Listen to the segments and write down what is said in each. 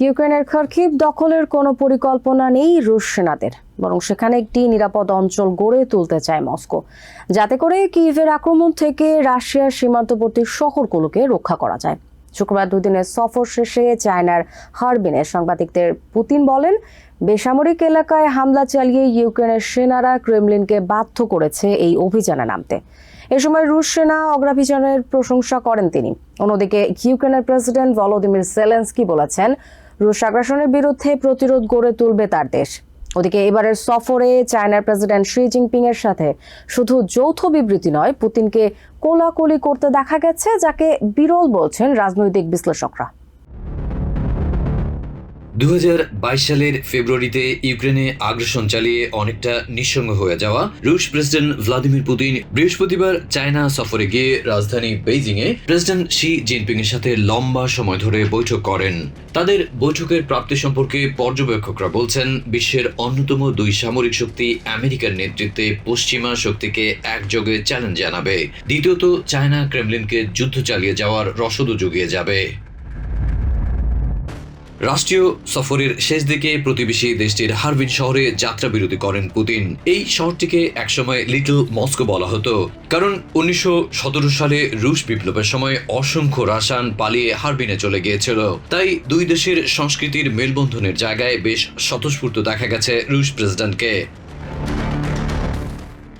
ইউক্রেনের খার্কিভ দখলের কোনো পরিকল্পনা নেই রুশ সেনাদের বরং সেখানে একটি নিরাপদ অঞ্চল গড়ে তুলতে চায় মস্কো। যাতে করে কিভের আক্রমণ থেকে রাশিয়ার সীমান্তবর্তী শহরগুলোকে রক্ষা করা যায়। শুক্রবার দুদিনের সফর শেষে চায়নার হারবিনে সাংবাদিকদের পুতিন বলেন, বেসামরিক এলাকায় হামলা চালিয়ে ইউক্রেনের সেনারা ক্রেমলিনকে বাধ্য করেছে এই অভিযানে নামতে। এ সময় রুশ সেনা অগ্রাভিযানের প্রশংসা করেন তিনি। অন্যদিকে ইউক্রেনের প্রেসিডেন্ট ভলোদিমির জেলেন্সকি বলেছেন রুশ আগ্রাসনের বিরুদ্ধে প্রতিরোধ গড়ে তুলবে তার দেশ। ওদিকে এবারের সফরে চায়নার প্রেসিডেন্ট শি জিনপিং এর সাথে শুধু যৌথ বিবৃতি নয়, পুতিনকে কোলাকুলি করতে দেখা গেছে, যাকে বিরল বলছেন রাজনৈতিক বিশ্লেষকরা। দু হাজার বাইশ সালের ফেব্রুয়ারিতে ইউক্রেনে আগ্রাসন চালিয়ে অনেকটা নিঃসঙ্গ হয়ে যাওয়া রুশ প্রেসিডেন্ট ভ্লাদিমির পুতিন বৃহস্পতিবার চায়না সফরে গিয়ে রাজধানী বেইজিং এ প্রেসিডেন্ট শি জিনপিং এর সাথে লম্বা সময় ধরে বৈঠক করেন। তাদের বৈঠকের প্রাপ্তি সম্পর্কে পর্যবেক্ষকরা বলছেন, বিশ্বের অন্যতম দুই সামরিক শক্তি আমেরিকার নেতৃত্বে পশ্চিমা শক্তিকে একযোগে চ্যালেঞ্জ জানাবে। দ্বিতীয়ত, চায়না ক্রেমলিনকে যুদ্ধ চালিয়ে যাওয়ার রসদও জুগিয়ে যাবে। রাষ্ট্রীয় সফরের শেষ দিকে প্রতিবেশী দেশটির হারবিন শহরে যাত্রা বিরতি করেন পুতিন। এই শহরটিকে একসময় লিটল মস্কো বলা হতো। কারণ উনিশশো সতেরো সালে রুশ বিপ্লবের সময় অসংখ্য রাসান পালিয়ে হারবিনে চলে গিয়েছিল। তাই দুই দেশের সংস্কৃতির মেলবন্ধনের জায়গায় বেশ স্বতঃস্ফূর্ত দেখা গেছে রুশ প্রেসিডেন্টকে।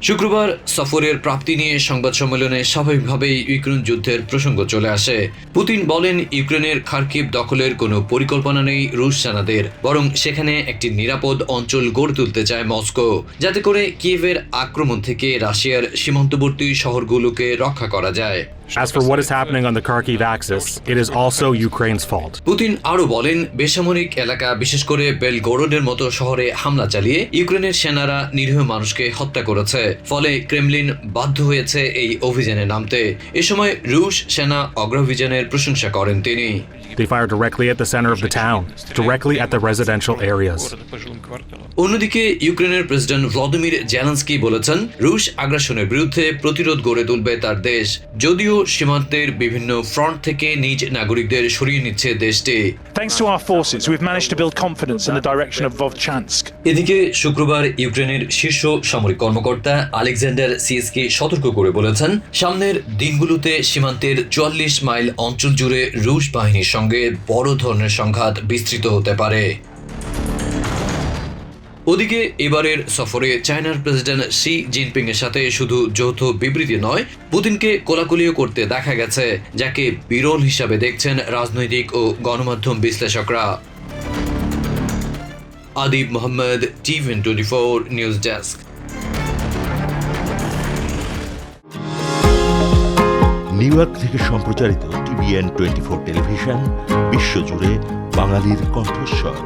শুক্রবার সফরের প্রাপ্তি নিয়ে সংবাদ সম্মেলনে স্বাভাবিকভাবেই ইউক্রেন যুদ্ধের প্রসঙ্গ চলে আসে। পুতিন বলেন, ইউক্রেনের খার্কিভ দখলের কোনো পরিকল্পনা নেই রুশ সেনাদের, বরং সেখানে একটি নিরাপদ অঞ্চল গড়ে তুলতে চায় মস্কো। যাতে করে কিয়েভের আক্রমণ থেকে রাশিয়ার সীমান্তবর্তী শহরগুলোকে রক্ষা করা যায়। As for what is happening on the Kharkiv axis, it is also Ukraine's fault. Putin আরও বলেন বেসামরিক এলাকা বিশেষ করে বেলগোরোডের মতো শহরে হামলা চালিয়ে ইউক্রেনের সেনারা নিরীহ মানুষকে হত্যা করেছে ফলে ক্রেমলিন বাধ্য হয়েছে এই অভিযানে নামতে এ সময় রুশ সেনা অগ্রাভিযানের প্রশংসা করেন তিনি They fire directly at the center of the town, directly at the residential areas. অন্যদিকে ইউক্রেনের প্রেসিডেন্ট ভ্লাদিমির জেলেন্সকি বলেছেন রুশ আগ্রাসনের বিরুদ্ধে প্রতিরোধ গড়ে তুলবে তার দেশ যদিও সীমান্তের বিভিন্ন ফ্রন্ট থেকে নিজ নাগরিকদের সরিয়ে নিচ্ছে দেশটি Thanks to our forces, we've managed to build confidence in the direction of Vovchansk. এদিকে শুক্রবার ইউক্রেনের শীর্ষ সামরিক কর্মকর্তা আলেকজান্ডার সিএসকে সতর্ক করে বলেছেন সামনের দিনগুলোতে সীমান্তের চুয়াল্লিশ মাইল অঞ্চল জুড়ে রুশ বাহিনীর সঙ্গে বড় ধরনের সংঘাত বিস্তৃত হতে পারে ওদিকে এবারের সফরে চায়নার প্রেসিডেন্ট শি জিনপিং এর সাথে শুধু যৌথ বিবৃতি নয়, পুতিনকে কোলাকুলিও করতে দেখা গেছে, যাকে বিরল হিসাবে দেখছেন রাজনৈতিক ও গণমাধ্যম বিশ্লেষকরা। Adib Mohammad টিভেন twenty four news desk. New York থেকে সম্প্রচারিত টিভিএন টোয়েন্টি ফোর টেলিভিশন, বিশ্বজুড়ে বাঙালির কণ্ঠস্বর।